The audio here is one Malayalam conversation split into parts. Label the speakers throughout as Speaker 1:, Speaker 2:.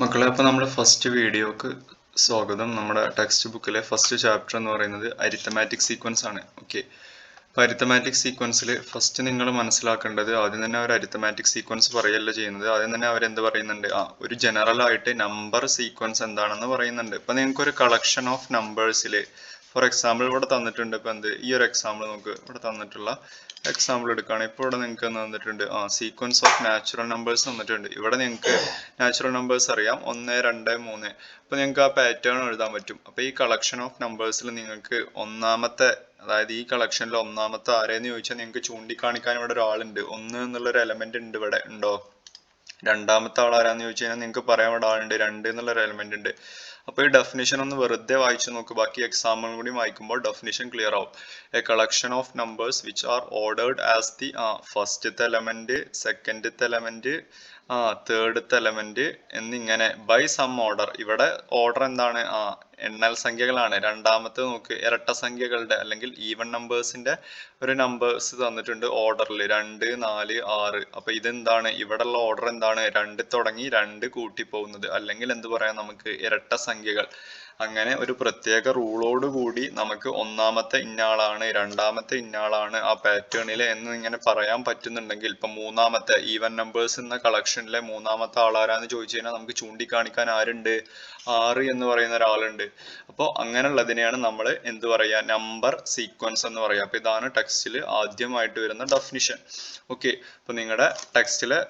Speaker 1: മക്കളെ അപ്പോൾ നമ്മുടെ ഫസ്റ്റ് വീഡിയോക്ക് സ്വാഗതം. നമ്മുടെ ടെക്സ്റ്റ് ബുക്കിലെ ഫസ്റ്റ് ചാപ്റ്റർ എന്ന് പറയുന്നത് അരിത്തമാറ്റിക് സീക്വൻസ് ആണ്. ഓക്കെ അപ്പോൾ അരിത്തമാറ്റിക് സീക്വൻസിൽ ഫസ്റ്റ് നിങ്ങൾ മനസ്സിലാക്കേണ്ടത് ആദ്യം തന്നെ അവർ അരിത്തമാറ്റിക് സീക്വൻസ് പറയല്ല ചെയ്യുന്നത്. ആദ്യം തന്നെ അവരെന്ത് പറയുന്നുണ്ട്? ആ ഒരു ജനറൽ ആയിട്ട് നമ്പർ സീക്വൻസ് എന്താണെന്ന് പറയുന്നുണ്ട്. ഇപ്പം നിങ്ങൾക്ക് ഒരു കളക്ഷൻ ഓഫ് നമ്പേഴ്സിൽ ഫോർ എക്സാമ്പിൾ ഇവിടെ തന്നിട്ടുണ്ട് ഇപ്പം എന്ത്? ഈ ഒരു എക്സാമ്പിൾ നമുക്ക് ഇവിടെ തന്നിട്ടുള്ള എക്സാമ്പിൾ എടുക്കുകയാണ് ഇപ്പോൾ ഇവിടെ നിങ്ങൾക്ക് തന്നിട്ടുണ്ട്? ആ സീക്വൻസ് ഓഫ് നാച്ചുറൽ നമ്പേഴ്സ് തന്നിട്ടുണ്ട്. ഇവിടെ നിങ്ങൾക്ക് നാച്ചുറൽ നമ്പേഴ്സ് അറിയാം. ഒന്ന് രണ്ട് മൂന്ന്. അപ്പോൾ നിങ്ങൾക്ക് ആ പാറ്റേൺ എഴുതാൻ പറ്റും. അപ്പോൾ ഈ കളക്ഷൻ ഓഫ് നമ്പേഴ്സിൽ നിങ്ങൾക്ക് ഒന്നാമത്തെ അതായത് ഈ കളക്ഷനിൽ ഒന്നാമത്തെ ആരെയെന്ന് ചോദിച്ചാൽ നിങ്ങൾക്ക് ചൂണ്ടിക്കാണിക്കാൻ ഇവിടെ ഒരാളുണ്ട്. ഒന്ന് എന്നുള്ള ഒരു എലമെന്റ് ഉണ്ട് ഇവിടെ. ഉണ്ടോ? രണ്ടാമത്തെ ആൾ ആരാന്ന് ചോദിച്ചു കഴിഞ്ഞാൽ നിങ്ങൾക്ക് പറയാൻ ഇവിടെ ആളുണ്ട്. രണ്ട് എന്നുള്ള ഒരു എലമെന്റ് ഉണ്ട്. അപ്പോൾ ഈ ഡെഫിനിഷൻ ഒന്ന് വെറുതെ വായിച്ചു നോക്ക്. ബാക്കി എക്സാമ്പിൾ കൂടി വായിക്കുമ്പോൾ ഡെഫിനിഷൻ ക്ലിയർ ആവും. A collection of numbers which are ordered as the ആ എലമെന്റ് സെക്കൻഡത്തെ എലമെന്റ് ആ എലമെന്റ് എന്നിങ്ങനെ ബൈ സം ഓർഡർ ഇവിടെ ഓർഡർ എന്താണ്? ആ എണ്ണൽ സംഖ്യകളാണ്. രണ്ടാമത്തെ നോക്ക്. ഇരട്ട സംഖ്യകളുടെ അല്ലെങ്കിൽ ഈവൻ നമ്പേഴ്സിന്റെ ഒരു നമ്പേഴ്സ് തന്നിട്ടുണ്ട് ഓർഡറിൽ രണ്ട് നാല് ആറ്. അപ്പൊ ഇതെന്താണ്? ഇവിടെയുള്ള ഓർഡർ എന്താണ്? രണ്ട് തുടങ്ങി രണ്ട് കൂട്ടി പോകുന്നത് അല്ലെങ്കിൽ എന്ത് പറയാം നമുക്ക്? ഇരട്ട സംഖ്യകൾ. അങ്ങനെ ഒരു പ്രത്യേക റൂളോട് കൂടി നമുക്ക് ഒന്നാമത്തെ ഇന്നയാളാണ് രണ്ടാമത്തെ ഇന്നയാളാണ് ആ പാറ്റേണിൽ എന്ന് ഇങ്ങനെ പറയാൻ പറ്റുന്നുണ്ടെങ്കിൽ ഇപ്പൊ മൂന്നാമത്തെ ഈവൻ നമ്പേഴ്സ് എന്ന കളക്ഷനിലെ മൂന്നാമത്തെ ആളാരാന്ന് ചോദിച്ചു കഴിഞ്ഞാൽ നമുക്ക് ചൂണ്ടിക്കാണിക്കാൻ ആരുണ്ട്? ആറ് എന്ന് പറയുന്ന ഒരാളുണ്ട്. അപ്പോൾ അങ്ങനെയുള്ളതിനെയാണ് നമ്മൾ എന്ത് പറയാ? നമ്പർ സീക്വൻസ് എന്ന് പറയാ. അപ്പൊ ഇതാണ് ടെക്സ്റ്റിൽ ആദ്യമായിട്ട് വരുന്ന ഡെഫിനിഷൻ ഓക്കെ അപ്പൊ നിങ്ങളുടെ ടെക്സ്റ്റിലെ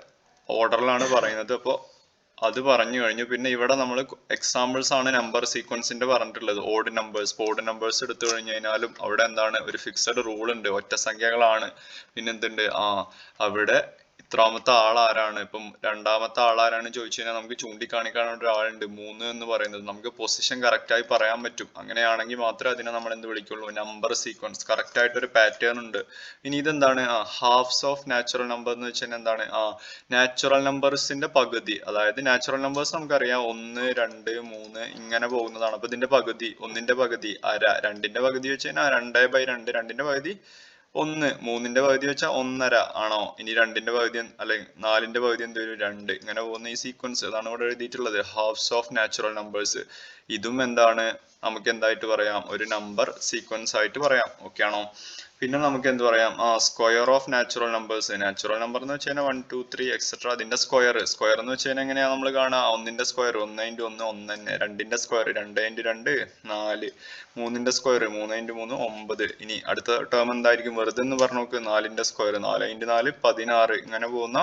Speaker 1: ഓർഡറിലാണ് പറയുന്നത്. അപ്പോൾ അത് പറഞ്ഞു കഴിഞ്ഞു. പിന്നെ ഇവിടെ നമ്മൾ എക്സാമ്പിൾസ് ആണ് നമ്പർ സീക്വൻസിന്റെ പറഞ്ഞിട്ടുള്ളത്. ഓഡ് നമ്പേഴ്സ് ഓഡ് നമ്പേഴ്സ് എടുത്തു കഴിഞ്ഞു കഴിഞ്ഞാലും അവിടെ എന്താണ്? ഒരു ഫിക്സഡ് റൂൾ ഉണ്ട്. ഒറ്റ സംഖ്യകളാണ് പിന്നെ എന്തുണ്ട്? ആ അവിടെ ഇത്രാമത്തെ ആൾ ആരാണ് ഇപ്പം രണ്ടാമത്തെ ആൾ ആരാണ് ചോദിച്ചു കഴിഞ്ഞാൽ നമുക്ക് ചൂണ്ടിക്കാണിക്കാൻ ഒരാളുണ്ട്. മൂന്ന് എന്ന് പറയുന്നത്. നമുക്ക് പൊസിഷൻ കറക്റ്റ് ആയി പറയാൻ പറ്റും. അങ്ങനെയാണെങ്കിൽ മാത്രമേ അതിനെ നമ്മൾ എന്ത് വിളിക്കുള്ളൂ? നമ്പർ സീക്വൻസ് കറക്റ്റ് ആയിട്ട് ഒരു പാറ്റേൺ ഉണ്ട്. ഇനി ഇതെന്താണ്? ആ ഹാഫ്സ് ഓഫ് നാച്ചുറൽ നമ്പർ എന്ന് വെച്ചാൽ എന്താണ്? ആ നാച്ചുറൽ നമ്പേഴ്സിന്റെ പകുതി. അതായത് നാച്ചുറൽ നമ്പേഴ്സ് നമുക്കറിയാം. ഒന്ന് രണ്ട് മൂന്ന് ഇങ്ങനെ പോകുന്നതാണ്. അപ്പൊ ഇതിന്റെ പകുതി ഒന്നിന്റെ പകുതി അര. രണ്ടിന്റെ പകുതി വെച്ച് കഴിഞ്ഞാൽ രണ്ട് ബൈ രണ്ട്. രണ്ടിന്റെ പകുതി ഒന്ന്. മൂന്നിന്റെ പകുതി വെച്ചാൽ ഒന്നര. ആണോ? ഇനി രണ്ടിന്റെ പകുതി അല്ലെങ്കിൽ നാലിന്റെ പകുതി എന്ത് വരും രണ്ട്. ഇങ്ങനെ പോകുന്ന ഈ സീക്വൻസ് അതാണ് ഇവിടെ എഴുതിയിട്ടുള്ളത്. ഹാഫ്സ് ഓഫ് നാച്ചുറൽ നമ്പേഴ്സ് ഇതും എന്താണ്? നമുക്ക് എന്തായിട്ട് പറയാം? ഒരു നമ്പർ സീക്വൻസ് ആയിട്ട് പറയാം. ഓക്കെ ആണോ? പിന്നെ നമുക്ക് എന്ത് പറയാം? Square of natural numbers natural number എന്ന് വെച്ച് കഴിഞ്ഞാൽ വൺ ടു ത്രീ എക്സെട്ര അതിന്റെ സ്ക്വയർ സ്ക്വയർ എന്ന് വെച്ച് കഴിഞ്ഞാൽ എങ്ങനെയാ നമ്മൾ കാണുക ഒന്നിന്റെ സ്ക്വയർ ഒന്ന് ഇന്റു ഒന്ന് ഒന്ന് തന്നെ രണ്ടിന്റെ സ്ക്വയർ രണ്ട് ഇന്റു രണ്ട് നാല്. മൂന്നിന്റെ സ്ക്വയർ മൂന്ന് ഇന്റു മൂന്ന് ഒമ്പത്. ഇനി അടുത്ത ടേം എന്തായിരിക്കും? വെറുതെ എന്ന് പറഞ്ഞു നോക്ക്. നാലിന്റെ സ്ക്വയർ നാല് ഇന്റു നാല് പതിനാറ്. ഇങ്ങനെ പോകുന്ന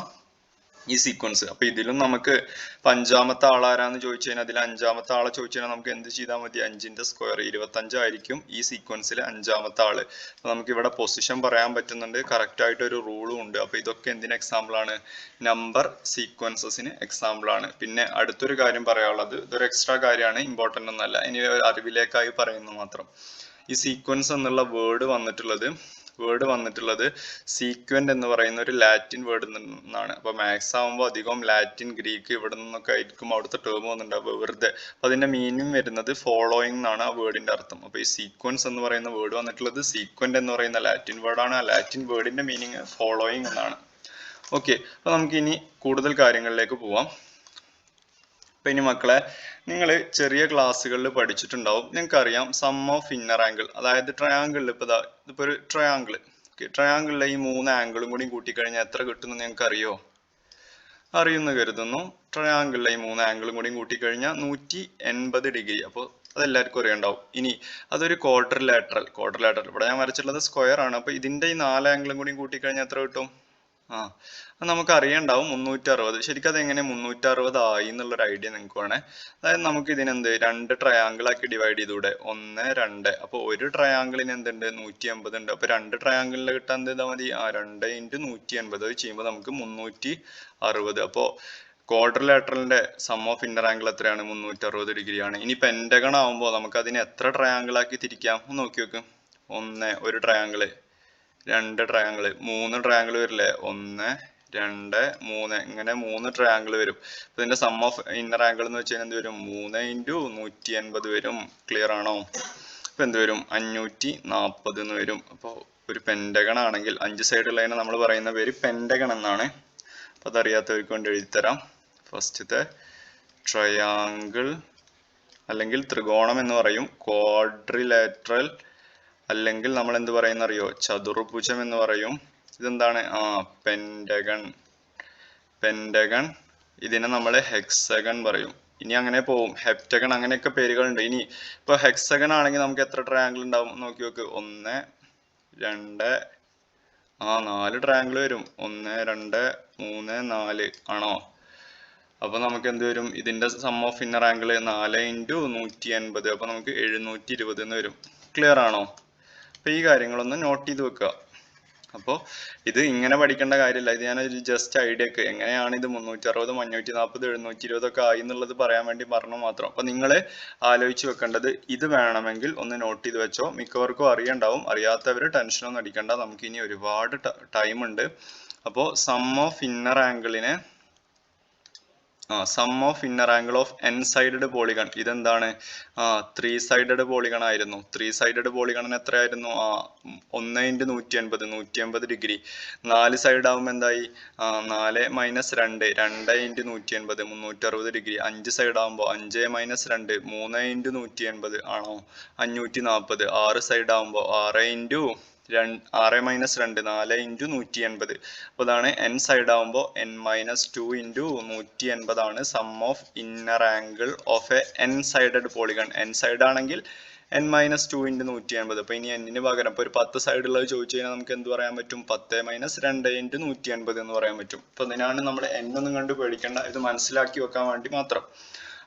Speaker 1: ഈ സീക്വൻസ് അപ്പൊ ഇതിലും നമുക്ക് അഞ്ചാമത്തെ ആളാരാന്ന് ചോദിച്ചു കഴിഞ്ഞാൽ അതിൽ അഞ്ചാമത്തെ ആളെ ചോദിച്ചു കഴിഞ്ഞാൽ നമുക്ക് എന്ത് ചെയ്താൽ മതി? അഞ്ചിന്റെ സ്ക്വയർ ഇരുപത്തി അഞ്ചായിരിക്കും ഈ സീക്വൻസിൽ അഞ്ചാമത്തെ ആൾ. അപ്പൊ നമുക്ക് ഇവിടെ പൊസിഷൻ പറയാൻ പറ്റുന്നുണ്ട്. കറക്റ്റ് ആയിട്ട് ഒരു റൂളും ഉണ്ട്. അപ്പൊ ഇതൊക്കെ എന്തിന് എക്സാമ്പിൾ ആണ്? നമ്പർ സീക്വൻസസിന് എക്സാമ്പിൾ ആണ്. പിന്നെ അടുത്തൊരു കാര്യം പറയാനുള്ളത്. ഇതൊരു എക്സ്ട്രാ കാര്യമാണ്. ഇമ്പോർട്ടന്റ് ഒന്നല്ല ഇനി അറിവിലേക്കായി പറയുന്നു മാത്രം. ഈ സീക്വൻസ് എന്നുള്ള വേർഡ് വന്നിട്ടുള്ളത് വേർഡ് വന്നിട്ടുള്ളത് സീക്വന്റ് എന്ന് പറയുന്ന ഒരു ലാറ്റിൻ വേർഡിൽ നിന്നാണ് അപ്പോൾ മാത്സ് ആകുമ്പോൾ അധികം ലാറ്റിൻ ഗ്രീക്ക് ഇവിടെ നിന്നൊക്കെ ആയിരിക്കും അവിടുത്തെ ടേം വന്നിട്ടുണ്ടാവുക വെറുതെ. അപ്പോൾ അതിന്റെ മീനിങ് വരുന്നത് ഫോളോയിങ് എന്നാണ് ആ വേർഡിന്റെ അർത്ഥം. അപ്പോൾ ഈ സീക്വൻസ് എന്ന് പറയുന്ന വേർഡ് വന്നിട്ടുള്ളത് സീക്വന്റ് എന്ന് പറയുന്ന ലാറ്റിൻ വേർഡാണ് ആ ലാറ്റിൻ വേർഡിന്റെ മീനിങ് ഫോളോയിങ് എന്നാണ്. ഓക്കെ അപ്പോൾ നമുക്ക് ഇനി കൂടുതൽ കാര്യങ്ങളിലേക്ക് പോവാം. അപ്പൊ ഇനി മക്കളെ നിങ്ങൾ ചെറിയ ക്ലാസ്സുകളിൽ പഠിച്ചിട്ടുണ്ടാവും. നിങ്ങൾക്ക് അറിയാം സം ഓഫ് ഇന്നർ ആംഗിൾ അതായത് ട്രയാങ്കിളിൽ ഇപ്പൊ ഇതാ ഇതിപ്പോ ഒരു ട്രയാങ്കിൾ ട്രയാങ്കിളിലെ ഈ മൂന്ന് ആംഗിളും കൂടി കൂട്ടിക്കഴിഞ്ഞാൽ എത്ര കിട്ടുമെന്ന് നിങ്ങൾക്ക് അറിയോ അറിയുമെന്ന് കരുതുന്നു. ട്രയാങ്കിളിലെ ഈ മൂന്ന് ആംഗിളും കൂടി കൂട്ടിക്കഴിഞ്ഞാൽ നൂറ്റി എൺപത് ഡിഗ്രി അപ്പോൾ അതെല്ലാവർക്കും അറിയണ്ടാവും. ഇനി അതൊരു ക്വാർട്ടർ ലാറ്ററൽ ക്വാർട്ടർ ലാറ്ററൽ ഇവിടെ ഞാൻ വരച്ചിട്ടുള്ളത് സ്ക്വയർ ആണ്. അപ്പൊ ഇതിന്റെ ഈ നാല് ആംഗിളും കൂടി കൂട്ടിക്കഴിഞ്ഞാൽ എത്ര കിട്ടും? ആ അത് നമുക്ക് അറിയണ്ടാവും മുന്നൂറ്റി അറുപത് ശരിക്കും അത് എങ്ങനെ മുന്നൂറ്റി അറുപത് ആയി എന്നുള്ളൊരു ഐഡിയ നിങ്ങൾക്ക് വേണേ. അതായത് നമുക്ക് ഇതിനെന്ത് രണ്ട് ട്രയാങ്കിൾ ആക്കി ഡിവൈഡ് ചെയ്തൂടെ? ഒന്ന് രണ്ട്. അപ്പോൾ ഒരു ട്രയാങ്കിളിന് എന്തുണ്ട്? നൂറ്റി അമ്പത് ഉണ്ട് അപ്പോൾ രണ്ട് ട്രയാങ്കിളിൽ കിട്ടാൻ എന്ത് ചെയ്താൽ മതി? ആ രണ്ട് ഇന്റു നൂറ്റി എൺപത് ചെയ്യുമ്പോൾ നമുക്ക് മുന്നൂറ്റി അറുപത് അപ്പോൾ ക്വാർട്ടർ ലാറ്ററലിന്റെ സം ഓഫ് ഇന്നർ ആംഗിൾ എത്രയാണ്? മുന്നൂറ്റി അറുപത് ഡിഗ്രി ആണ്. ഇനി പെൻഡഗൺ ആവുമ്പോൾ നമുക്ക് അതിനെ എത്ര ട്രയാങ്കിൾ ആക്കി തിരിക്കാം? ഒന്ന് നോക്കി നോക്ക് ഒന്ന് ഒരു ട്രയാങ്കിൾ രണ്ട് ട്രയാങ്കിൾ മൂന്ന് ട്രയാങ്കിൾ വരില്ലേ? ഒന്ന് രണ്ട് മൂന്ന്. ഇങ്ങനെ മൂന്ന് ട്രയാങ്കിൾ വരും. ഇതിന്റെ സം ഓഫ് ഇന്നർ ആംഗിൾ എന്ന് വെച്ച് കഴിഞ്ഞാൽ എന്ത് വരും? മൂന്ന് ഇന്റു നൂറ്റി എൺപത് വരും. ക്ലിയർ ആണോ? അപ്പൊ എന്ത് വരും? അഞ്ഞൂറ്റി നാൽപ്പത് എന്ന് വരും. അപ്പോൾ ഒരു പെൻഡഗൺ ആണെങ്കിൽ അഞ്ച് സൈഡ് ഉള്ളതിനെ നമ്മൾ പറയുന്ന പേര് പെൻഡഗൺ എന്നാണ്. അപ്പൊ അതറിയാത്തവർക്ക് വേണ്ടി എഴുതിത്തരാം ഫസ്റ്റത്തെ ട്രയാങ്കിൾ അല്ലെങ്കിൽ ത്രികോണം എന്ന് പറയും. ക്വാഡ്രിലാറ്ററൽ അല്ലെങ്കിൽ നമ്മൾ എന്ത് പറയുന്ന അറിയോ ചതുർഭുജം എന്ന് പറയും. ഇതെന്താണ്? ആ പെൻഡഗൺ പെൻഡഗൺ ഇതിനെ നമ്മൾ ഹെക്സഗൺ പറയും. ഇനി അങ്ങനെ പോവും. ഹെപ്റ്റഗൺ അങ്ങനെയൊക്കെ പേരുകളുണ്ട്. ഇനി ഇപ്പൊ ഹെക്സഗൺ ആണെങ്കിൽ നമുക്ക് എത്ര ട്രയാങ്കിൾ ഉണ്ടാവും? നോക്കി നോക്ക്. ഒന്ന് രണ്ട് ആ നാല് ട്രയാങ്കിൾ വരും. ഒന്ന് രണ്ട് മൂന്ന് നാല്. ആണോ? അപ്പൊ നമുക്ക് എന്ത് വരും? ഇതിന്റെ സം ഓഫ് ഇന്നർ ആംഗിൾ നാല് ഇന്റു നൂറ്റി അൻപത്. അപ്പൊ നമുക്ക് എഴുന്നൂറ്റി ഇരുപത് എന്ന് വരും. ക്ലിയർ ആണോ? അപ്പൊ ഈ കാര്യങ്ങളൊന്ന് നോട്ട് ചെയ്ത് വെക്കുക. അപ്പോൾ ഇത് ഇങ്ങനെ പഠിക്കേണ്ട കാര്യമില്ല. ഇത് ഞാനൊരു ജസ്റ്റ് ഐഡിയക്ക് എങ്ങനെയാണ് ഇത് മുന്നൂറ്റി അറുപത് അഞ്ഞൂറ്റി നാൽപ്പത് എഴുന്നൂറ്റി ഇരുപതൊക്കെ ആയി എന്നുള്ളത് പറയാൻ വേണ്ടി പറഞ്ഞു മാത്രം. അപ്പോൾ നിങ്ങൾ ആലോചിച്ച് വെക്കേണ്ടത് ഇത് വേണമെങ്കിൽ ഒന്ന് നോട്ട് ചെയ്ത് വെച്ചോ. മിക്കവർക്കും അറിയണ്ടാവും. അറിയാത്തവർ ടെൻഷനൊന്നും അടിക്കണ്ട. നമുക്ക് ഇനി ഒരുപാട് ടൈം ഉണ്ട്. അപ്പോൾ sum of inner ആംഗിളിനെ sum of inner angle of N sided polygon ഇതെന്താണ്? ആ ത്രീ സൈഡഡ് പോളിഗൺ ആയിരുന്നു. ത്രീ സൈഡഡ് പോളിഗണിന് എത്രയായിരുന്നു? ആ ഒന്ന് ഇന്റു നൂറ്റി എൺപത് നൂറ്റി എൺപത് ഡിഗ്രി. നാല് സൈഡ് ആകുമ്പോൾ എന്തായി? ആ നാല് മൈനസ് രണ്ട് രണ്ട് ഇന്റു നൂറ്റി എൺപത് മുന്നൂറ്റി അറുപത് ഡിഗ്രി. അഞ്ച് സൈഡ് ആകുമ്പോൾ അഞ്ച് മൈനസ് രണ്ട് മൂന്ന് ഇന്റു നൂറ്റി എൺപത് ആണോ? അഞ്ഞൂറ്റി നാൽപ്പത് ആറ് സൈഡ് ആകുമ്പോൾ ആറ് ഇന്റു ആറ് മൈനസ് രണ്ട് നാല് ഇന്റു നൂറ്റി എൺപത്. അപ്പോൾ അതാണ് എൻ സൈഡ് ആകുമ്പോൾ എൻ മൈനസ് ടു ഇന്റു നൂറ്റി എൺപതാണ് sum of inner angle of a N sided polygon N side ആണെങ്കിൽ എൻ മൈനസ് ടു ഇന്റു നൂറ്റി എൺപത്. അപ്പോൾ ഇനി എന്നിന് പകരം ഇപ്പോൾ ഒരു പത്ത് സൈഡ് ഉള്ളത് ചോദിച്ചു കഴിഞ്ഞാൽ നമുക്ക് എന്ത് പറയാൻ പറ്റും? പത്ത് മൈനസ് രണ്ട് ഇന്റു നൂറ്റി എൺപത് എന്ന് പറയാൻ പറ്റും. അപ്പോൾ അതിനാണ് നമ്മൾ എൻ ഒന്നും കണ്ട് പേടിക്കേണ്ട ഇത് മനസ്സിലാക്കി വെക്കാൻ വേണ്ടി മാത്രം.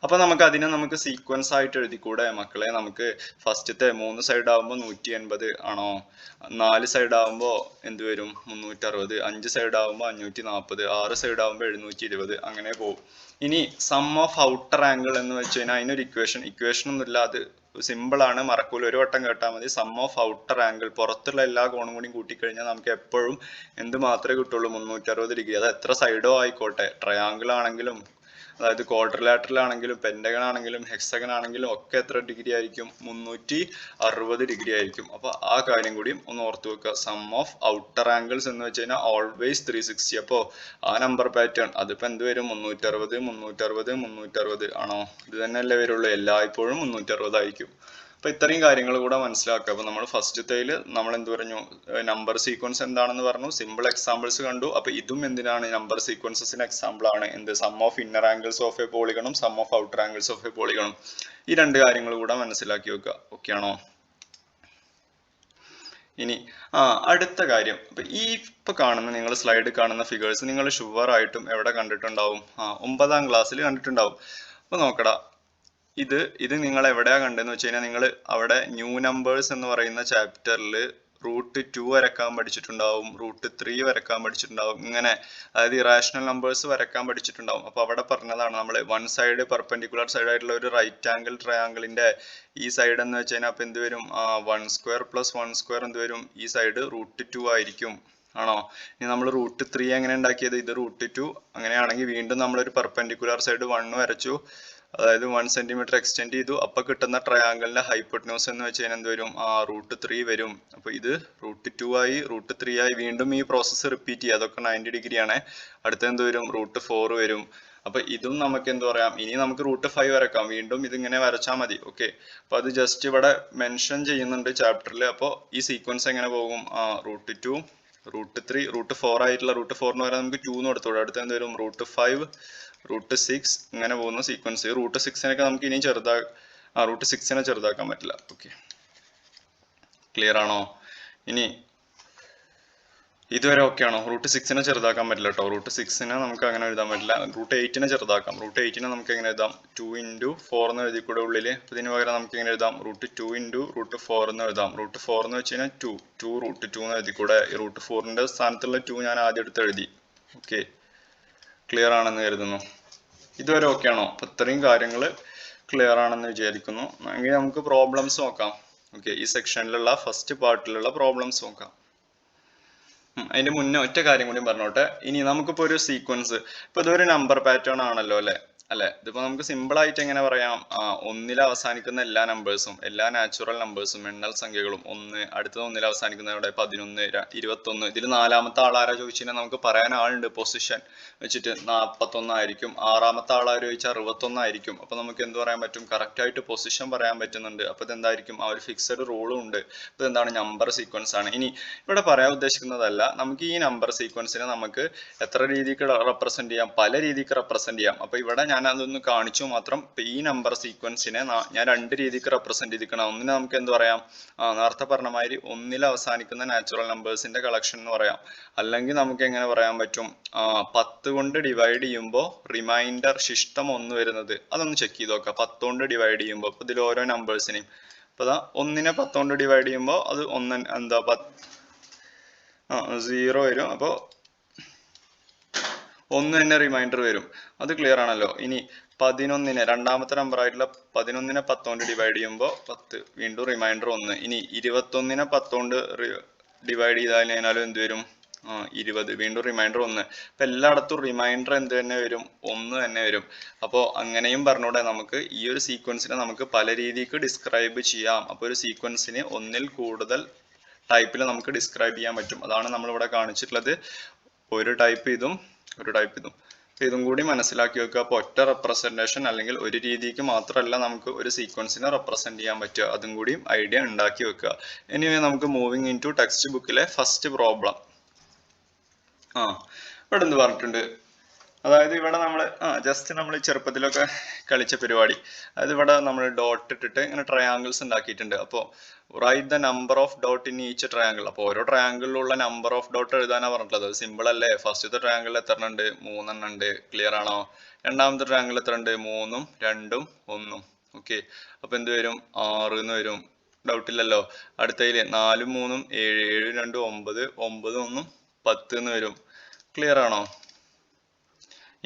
Speaker 1: അപ്പൊ നമുക്ക് അതിനെ നമുക്ക് സീക്വൻസ് ആയിട്ട് എഴുതിക്കൂടെ മക്കളെ? നമുക്ക് ഫസ്റ്റത്തെ മൂന്ന് സൈഡ് ആകുമ്പോൾ നൂറ്റി എൺപത് ആണോ? നാല് സൈഡ് ആകുമ്പോൾ എന്ത് വരും? മുന്നൂറ്റി അറുപത് അഞ്ച് സൈഡ് ആകുമ്പോൾ അഞ്ഞൂറ്റി നാൽപ്പത് ആറ് സൈഡ് ആകുമ്പോൾ എഴുന്നൂറ്റി ഇരുപത് അങ്ങനെ പോകും ഇനി സം ഓഫ് ഔട്ടർ ആംഗിൾ എന്ന് വെച്ച് കഴിഞ്ഞാൽ അതിനൊരു ഇക്വേഷൻ ഇക്വേഷൻ ഒന്നുമില്ല. അത് സിമ്പിൾ ആണ്. മറക്കൂല. ഒരു വട്ടം കേട്ടാൽ മതി. സം ഓഫ് ഔട്ടർ ആംഗിൾ പുറത്തുള്ള എല്ലാ കോണും കൂടി കൂട്ടിക്കഴിഞ്ഞാൽ നമുക്ക് എപ്പോഴും എന്ത് മാത്രമേ കിട്ടുള്ളൂ? മുന്നൂറ്റി അറുപത് ഡിഗ്രി. അത് എത്ര സൈഡോ ആയിക്കോട്ടെ. ട്രയാങ്കിൾ ആണെങ്കിലും അതായത് ക്വാഡ്രിലാറ്ററൽ ആണെങ്കിലും പെൻഡഗൺ ആണെങ്കിലും ഹെക്സഗൺ ആണെങ്കിലും ഒക്കെ എത്ര ഡിഗ്രി ആയിരിക്കും? മുന്നൂറ്റി അറുപത് ഡിഗ്രി ആയിരിക്കും. അപ്പൊ ആ കാര്യം കൂടിയും ഒന്ന് ഓർത്ത് വെക്കുക. സം ഓഫ് ഔട്ടർ ആംഗിൾസ് എന്ന് വെച്ച് കഴിഞ്ഞാൽ ഓൾവേസ് ത്രീ സിക്സ്റ്റി അപ്പോൾ ആ നമ്പർ പാറ്റേൺ അതിപ്പോ എന്ത് വരും? മുന്നൂറ്റി അറുപത് മുന്നൂറ്റി അറുപത് മുന്നൂറ്റി അറുപത് ആണോ? ഇത് തന്നെയല്ലേ വരുള്ളൂ. എല്ലായ്പ്പോഴും മുന്നൂറ്റി അപ്പൊ ഇത്രയും കാര്യങ്ങൾ കൂടെ മനസ്സിലാക്കുക. അപ്പൊ നമ്മൾ ഫസ്റ്റത്തേൽ നമ്മൾ എന്ത് പറഞ്ഞു നമ്പർ സീക്വൻസ് എന്താണെന്ന് പറഞ്ഞു. സിമ്പിൾ എക്സാമ്പിൾസ് കണ്ടു. അപ്പൊ ഇതും എന്തിനാണ്? നമ്പർ സീക്വൻസസിന് എക്സാമ്പിൾ ആണ്. എന്ത്? Sum of inner angles of a പോളിഗണും sum of outer angles of a പോളിഗണും ഈ രണ്ട് കാര്യങ്ങൾ കൂടെ മനസ്സിലാക്കി വെക്കുക. ഓക്കെ ആണോ? ഇനി ആ അടുത്ത കാര്യം. ഇപ്പൊ ഈ ഇപ്പൊ കാണുന്ന നിങ്ങൾ സ്ലൈഡ് കാണുന്ന ഫിഗേഴ്സ് നിങ്ങൾ ഷുവർ ആയിട്ടും എവിടെ കണ്ടിട്ടുണ്ടാവും? ആ ഒമ്പതാം ക്ലാസ്സിൽ കണ്ടിട്ടുണ്ടാവും. അപ്പൊ നോക്കടാ. ഇത് ഇത് നിങ്ങൾ എവിടെയാ കണ്ടെന്ന് വെച്ച് കഴിഞ്ഞാൽ നിങ്ങൾ അവിടെ ന്യൂ നമ്പേഴ്സ് എന്ന് പറയുന്ന ചാപ്റ്ററിൽ റൂട്ട് ടു വരക്കാൻ പഠിച്ചിട്ടുണ്ടാവും റൂട്ട് ത്രീ വരക്കാൻ പഠിച്ചിട്ടുണ്ടാവും ഇങ്ങനെ അതായത് ഇറാഷണൽ നമ്പേഴ്സ് വരക്കാൻ പഠിച്ചിട്ടുണ്ടാവും. അപ്പൊ അവിടെ പറഞ്ഞതാണ് നമ്മൾ വൺ സൈഡ് പെർപെൻഡിക്കുലർ സൈഡ് ആയിട്ടുള്ള ഒരു റൈറ്റ് ആംഗിൾ ട്രയാങ്കിളിന്റെ ഈ സൈഡ് എന്ന് വെച്ച് കഴിഞ്ഞാൽ അപ്പൊ എന്ത് വരും? One square plus one square എന്ത് വരും? ഈ സൈഡ് റൂട്ട് ടു ആയിരിക്കും. ആണോ? ഇനി നമ്മൾ റൂട്ട് ത്രീ എങ്ങനെ ഉണ്ടാക്കിയത്? ഇത് റൂട്ട് ടു അങ്ങനെയാണെങ്കിൽ വീണ്ടും നമ്മൾ ഒരു പെർപെൻഡിക്കുലർ സൈഡ് വൺ വരച്ചു. അതായത് വൺ സെന്റിമീറ്റർ എക്സ്റ്റെൻഡ് ചെയ്തു. അപ്പൊ കിട്ടുന്ന ട്രയാങ്കിളിന്റെ ഹൈപ്പോട്ട്ന്യൂസ് എന്ന് വെച്ച് കഴിഞ്ഞാൽ എന്ത് വരും? ആ റൂട്ട് ത്രീ വരും. അപ്പൊ ഇത് റൂട്ട് ടു ആയി റൂട്ട് ത്രീ ആയി വീണ്ടും ഈ പ്രോസസ്സ് റിപ്പീറ്റ് ചെയ്യുക. അതൊക്കെ നയന്റി ഡിഗ്രി ആണ്. അടുത്ത എന്ത് വരും? റൂട്ട് ഫോർ വരും. അപ്പൊ ഇതും നമുക്ക് എന്താ പറയാം? ഇനി നമുക്ക് റൂട്ട് ഫൈവ് വരക്കാം. വീണ്ടും ഇതിങ്ങനെ വരച്ചാൽ മതി. ഓക്കെ അപ്പൊ അത് ജസ്റ്റ് ഇവിടെ മെൻഷൻ ചെയ്യുന്നുണ്ട് ചാപ്റ്ററിൽ അപ്പോൾ ഈ സീക്വൻസ് എങ്ങനെ പോകും? Root two root three root four ആയിട്ടുള്ള റൂട്ട് ഫോറിന് വരെ നമുക്ക് ടു എന്ന് കൊടുത്തോളൂ. അടുത്ത എന്ത് വരും? റൂട്ട് ഫൈവ് റൂട്ട് സിക്സ് ഇങ്ങനെ പോകുന്ന സീക്വൻസ് റൂട്ട് സിക്സിനൊക്കെ നമുക്ക് ഇനിയും ചെറുതാ ആ റൂട്ട് സിക്സിനെ ചെറുതാക്കാൻ പറ്റില്ല. ഓക്കെ ക്ലിയർ ആണോ? ഇനി ഇതുവരെ ഓക്കെ ആണോ? റൂട്ട് സിക്സിനെ ചെറുതാക്കാൻ പറ്റില്ല കേട്ടോ റൂട്ട് സിക്സിനെ നമുക്ക് അങ്ങനെ എഴുതാൻ പറ്റില്ല. റൂട്ട് എയ്റ്റിനെ ചെറുതാക്കാം. റൂട്ട് എയ്റ്റിനെ നമുക്ക് എങ്ങനെ എഴുതാം? ടു ഇന്റു ഫോർ എന്ന് എഴുതി കൂടെ ഉള്ളിൽ ഇതിന് പകരം നമുക്ക് എങ്ങനെ എഴുതാം? Root two into root four എന്ന് എഴുതാം. റൂട്ട് ഫോർ എന്ന് വെച്ച് കഴിഞ്ഞാൽ ടു ടു റൂട്ട് ടു എന്ന് എഴുതി കൂടെ ഈ റൂട്ട് ഫോറിന്റെ സ്ഥാനത്തുള്ള ടു ഞാൻ ആദ്യം എടുത്ത് എഴുതി. ഓക്കെ ക്ലിയർ ആണെന്ന് കരുതുന്നു. ഇതുവരെ ഓക്കെ ആണോ? അപ്പൊ ഇത്രയും കാര്യങ്ങൾ ക്ലിയർ ആണെന്ന് വിചാരിക്കുന്നു. എങ്കിൽ നമുക്ക് പ്രോബ്ലംസ് നോക്കാം. ഓക്കെ ഈ സെക്ഷനിലുള്ള ഫസ്റ്റ് പാർട്ടിലുള്ള പ്രോബ്ലംസ് നോക്കാം. അതിന്റെ മുന്നേ ഒറ്റ കാര്യം കൂടി പറഞ്ഞോട്ടെ. ഇനി നമുക്കിപ്പോ ഒരു സീക്വൻസ് ഇപ്പൊ ഇതൊരു നമ്പർ പാറ്റേൺ ആണല്ലോ അല്ലെ? അല്ലെ ഇതിപ്പോ നമുക്ക് സിമ്പിൾ ആയിട്ട് എങ്ങനെ പറയാം? ഒന്നിൽ അവസാനിക്കുന്ന എല്ലാ നമ്പേഴ്സും എല്ലാ നാച്ചുറൽ നമ്പേഴ്സും എണ്ണൽ സംഖ്യകളും ഒന്ന് അടുത്തത് ഒന്നിൽ അവസാനിക്കുന്നവിടെ പതിനൊന്ന് ര- ഇരുപത്തൊന്ന്. ഇതിൽ നാലാമത്തെ ആളാരാ ചോദിച്ചാൽ നമുക്ക് പറയാൻ ആളുണ്ട്. പൊസിഷൻ വെച്ചിട്ട് നാപ്പത്തൊന്നായിരിക്കും ആറാമത്തെ ആളാര് ചോദിച്ചാൽ അറുപത്തൊന്നായിരിക്കും അപ്പൊ നമുക്ക് എന്ത് പറയാൻ പറ്റും? കറക്റ്റ് ആയിട്ട് പൊസിഷൻ പറയാൻ പറ്റുന്നുണ്ട്. അപ്പൊ ഇതെന്തായിരിക്കും ആ ഒരു ഫിക്സഡ് റൂളും ഉണ്ട്. അപ്പൊ എന്താണ്? നമ്പർ സീക്വൻസ് ആണ്. ഇനി ഇവിടെ പറയാൻ ഉദ്ദേശിക്കുന്നതല്ല നമുക്ക് ഈ നമ്പർ സീക്വൻസിനെ നമുക്ക് എത്ര രീതിക്ക് റെപ്രസെന്റ് ചെയ്യാം? പല രീതിക്ക് റെപ്രസെന്റ് ചെയ്യാം. അപ്പൊ ഇവിടെ ഞാൻ അതൊന്ന് കാണിച്ചു മാത്രം. ഈ നമ്പർ സീക്വൻസിനെ ഞാൻ രണ്ട് രീതിക്ക് റെപ്രസെന്റ് ചെയ്തിരിക്കണം. ഒന്നിനെ നമുക്ക് എന്ത് പറയാം? നേരത്തെ പറഞ്ഞ മാതിരി ഒന്നിൽ അവസാനിക്കുന്ന നാച്ചുറൽ നമ്പേഴ്സിന്റെ കളക്ഷൻ എന്ന് പറയാം. അല്ലെങ്കിൽ നമുക്ക് എങ്ങനെ പറയാൻ പറ്റും? പത്ത് കൊണ്ട് ഡിവൈഡ് ചെയ്യുമ്പോൾ റിമൈൻഡർ ശിഷ്ടം ഒന്ന് വരുന്നത്. അതൊന്ന് ചെക്ക് ചെയ്ത് നോക്കാം. പത്ത് കൊണ്ട് ഡിവൈഡ് ചെയ്യുമ്പോൾ ഇതിൽ ഓരോ നമ്പേഴ്സിനെയും അപ്പോൾ അതാ ഒന്നിനെ പത്ത് കൊണ്ട് ഡിവൈഡ് ചെയ്യുമ്പോൾ അത് ഒന്ന് എന്താ പത്ത് സീറോ വരും. അപ്പോൾ ഒന്ന് തന്നെ റിമൈൻഡർ വരും. അത് ക്ലിയർ ആണല്ലോ. ഇനി പതിനൊന്നിനെ രണ്ടാമത്തെ നമ്പർ ആയിട്ടുള്ള പതിനൊന്നിനെ പത്തോണ്ട് ഡിവൈഡ് ചെയ്യുമ്പോൾ പത്ത്. വീണ്ടും റിമൈൻഡർ ഒന്ന്. ഇനി ഇരുപത്തൊന്നിനെ പത്തോണ്ട് ഡിവൈഡ് ചെയ്താൽ കഴിഞ്ഞാലും എന്ത് വരും? ഇരുപത്. വീണ്ടും റിമൈൻഡർ ഒന്ന്. അപ്പൊ എല്ലായിടത്തും റിമൈൻഡർ എന്ത് തന്നെ വരും? ഒന്ന് തന്നെ വരും. അപ്പോൾ അങ്ങനെയും പറഞ്ഞൂടെ നമുക്ക്. ഈ ഒരു സീക്വൻസിനെ നമുക്ക് പല രീതിക്ക് ഡിസ്ക്രൈബ് ചെയ്യാം. അപ്പോൾ ഒരു സീക്വൻസിന് ഒന്നിൽ കൂടുതൽ ടൈപ്പിൽ നമുക്ക് ഡിസ്ക്രൈബ് ചെയ്യാൻ പറ്റും. അതാണ് നമ്മൾ ഇവിടെ കാണിച്ചിട്ടുള്ളത്. ഒരു ടൈപ്പ് ഇതും ഒരു ടൈപ്പ് ഇതും. അപ്പൊ ഇതും കൂടി മനസ്സിലാക്കി വെക്കുക. അപ്പോൾ ഒറ്റ റെപ്രസെന്റേഷൻ അല്ലെങ്കിൽ ഒരു രീതിക്ക് മാത്രമല്ല നമുക്ക് ഒരു സീക്വൻസിനെ റെപ്രസെന്റ് ചെയ്യാൻ പറ്റുക. അതും കൂടിയും ഐഡിയ ഉണ്ടാക്കി വെക്കുക. എനിവേ നമുക്ക് മൂവിങ് ഇൻ ടു ടെക്സ്റ്റ് ബുക്കിലെ ഫസ്റ്റ് പ്രോബ്ലം ആ ഇവിടെ എന്ത് പറഞ്ഞിട്ടുണ്ട്? അതായത് ഇവിടെ നമ്മൾ ആ ജസ്റ്റ് നമ്മൾ ചെറുപ്പത്തിലൊക്കെ കളിച്ച പരിപാടി. അതായത് ഇവിടെ നമ്മൾ ഡോട്ട് ഇട്ടിട്ട് ഇങ്ങനെ ട്രയാങ്കിൾസ് ഉണ്ടാക്കിയിട്ടുണ്ട്. അപ്പോൾ right the number of dot in each triangle അപ്പോൾ ഓരോ ട്രയാങ്കിളിലുള്ള നമ്പർ ഓഫ് ഡോട്ട് എഴുതാനാണ് പറഞ്ഞിട്ടുള്ളത്. സിമ്പിൾ അല്ലേ? ഫസ്റ്റത്തെ ട്രയാങ്കിളിൽ എത്ര ഉണ്ട്? മൂന്നെണ്ണം ഉണ്ട്. ക്ലിയർ ആണോ? രണ്ടാമത്തെ ട്രയാങ്കിൾ എത്ര ഉണ്ട്? മൂന്നും രണ്ടും ഒന്നും. ഓക്കെ അപ്പോൾ എന്ത് വരും? ആറ് എന്ന് വരും. ഡൗട്ട് ഇല്ലല്ലോ. അടുത്തതിൽ നാലും മൂന്നും ഏഴ് ഏഴ് രണ്ടും ഒമ്പത് ഒമ്പത് ഒന്നും പത്ത് എന്ന് വരും. ക്ലിയർ ആണോ?